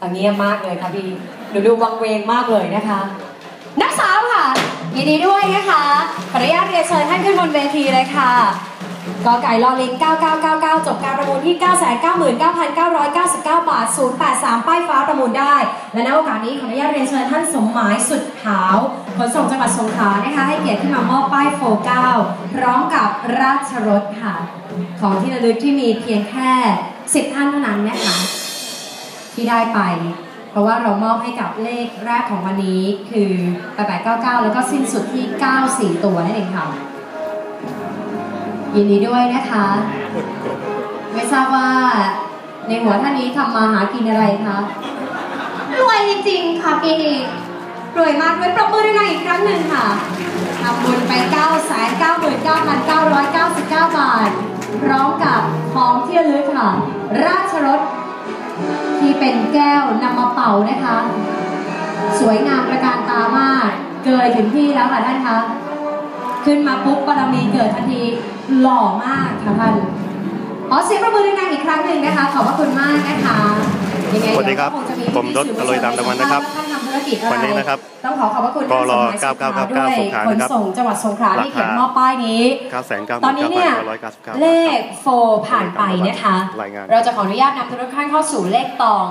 อันเงียบมากเลยค่ะพี่หนูดูวังเวงมากเลยนะคะ นักสาวค่ะยินดีด้วยนะคะขออนุญาตเรียนเชิญท่านขึ้นบนเวทีเลยค่ะกอไก่ลอลิง 9999 จบการประมูลที่ 999,999 บาท 083 ป้ายฟ้าประมูลได้ และในโอกาสนี้ขออนุญาตเรียนเชิญท่านสมหมายสุดขาวขนส่งจังหวัดสงขลานะคะ ให้เกียรติขึ้นมามอบป้ายโฟ9พร้อมกับราชรถค่ะ ของที่ระลึกที่มีเพียงแค่ 10 ท่านเท่านั้นนะคะ ที่ได้ไป เพราะว่าเรามอบให้กับเลขแรกของวันนี้คือ8899 แล้วก็สิ้นสุดที่ 94 ตัวนั่นเองค่ะ ยินดีด้วยนะคะ ไม่ทราบว่าในหัวท่านนี้ทำมาหากินอะไรคะ รวยจริงๆค่ะปีนี้รวยมากเลยปรบมือด้วยนะอีกครั้งหนึ่งค่ะทำบุญไป 9 9 9 9 9 9บาท พร้อมกับของที่ระลึกค่ะ ราชรถ เป็นแก้วนำมาเป่านะคะ สวยงามประการตามาก เกิดถึงที่แล้วค่ะท่านคะขึ้นมาปุ๊บบารมีเกิดทันทีหล่อมากค่ะท่านขอเสียงประมือดังๆอีกครั้งหนึ่งนะคะ ขอบพระคุณมากนะคะยังไงสวัสดีครับเยวงจะผมรถอร่อยตามตะวันนะครับท่านทำ ธุรกิจอะไรวันนี้นะครับต้องขอขอบพระคุณกรท่านสมหมายสุขขาวด้วย9999สงขลาขนนะครับส่งจังหวัดสงขลาที่เขียนมอบป้ายนี้9 9 9ตอนนี้เนี่ย9 9 9เลขโฟผ่านไปนะคะรายงานเราจะขออนุญาตนำทุกท่านเข้าสู่เลขตอง